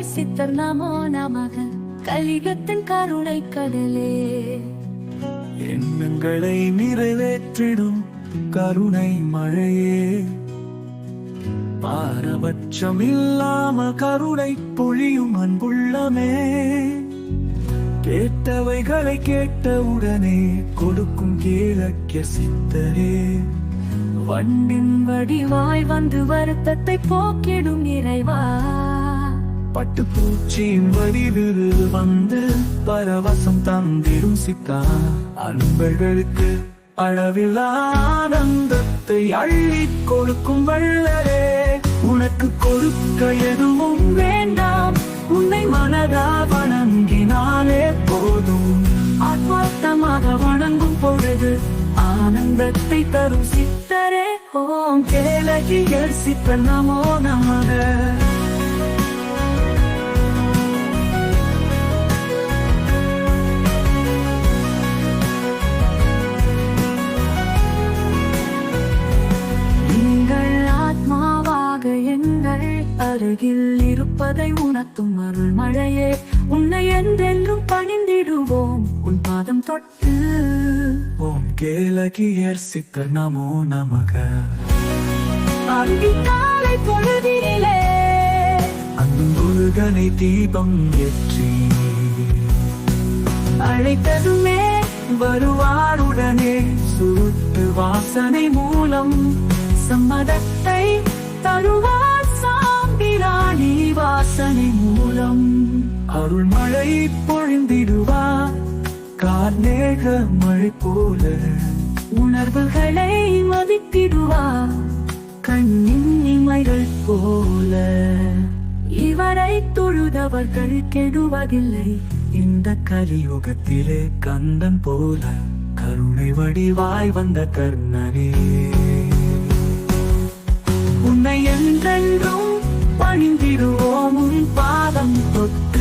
சித்தர் நமோ நமக. கலிகத்தின் கருணை கடலே. எண்ணங்களை நிறைவேற்றிடும் கருணை மழையே. பாரபட்சம் இல்லாம கருணை பொழியும் அன்புள்ளமே. கேட்டவைகளை கேட்டவுடனே கொடுக்கும் கீழக்கிய சித்தரே. வண்டின் வடிவாய் வந்து வருத்தத்தை போக்கிடும் இறைவா. பட்டுப்பூச்சியின் வடிவில் வந்து பரவசம் தந்திடும் சித்தா. அன்பர்களுக்கு அளவில்லா ஆனந்தத்தை அள்ளி கொடுக்கும் வள்ளலே. உனக்கு கொடுக்க எதுவும் வேண்டாம். உன்னை மனதா வணங்கினாலே போதும். ஆத்மார்த்தமாக வணங்கும் பொழுது ஆனந்தத்தை தரும் சித்தரே. ஓம் கேளகியர் சித்த நமோ நமக. அருகில் இருப்பதை உணர்த்தும் அருள் மழையே உன்னை என்றென்றும் பணிந்திடுவோம். உன் பாதம் தொட்டு. ஓம் கேளகியர் சித்தர் நமோ நமக. காலை பொழுதினிலே. அன்புருகனை தீபம் ஏற்றி. அழைத்ததுமே வருவாருடனே. சுருட்டு வாசனை மூலம் சம்மதத்தை தருவார். அருள் மழை பொழிந்திடுவார் கார்மேக மழை போல. உணர்வுகளை மதித்திடுவார் கண்ணின் இமைகள் போல. இவரை தொழுதவர்கள் கெடுவதில்லை. இந்த கலியுகத்திலே கந்தன் போல கருணை வடிவாய் வந்த கர்ணனே. உன்னை என்றென்றும் பணிந்திடுவோம் உன் பாதம் தொட்டு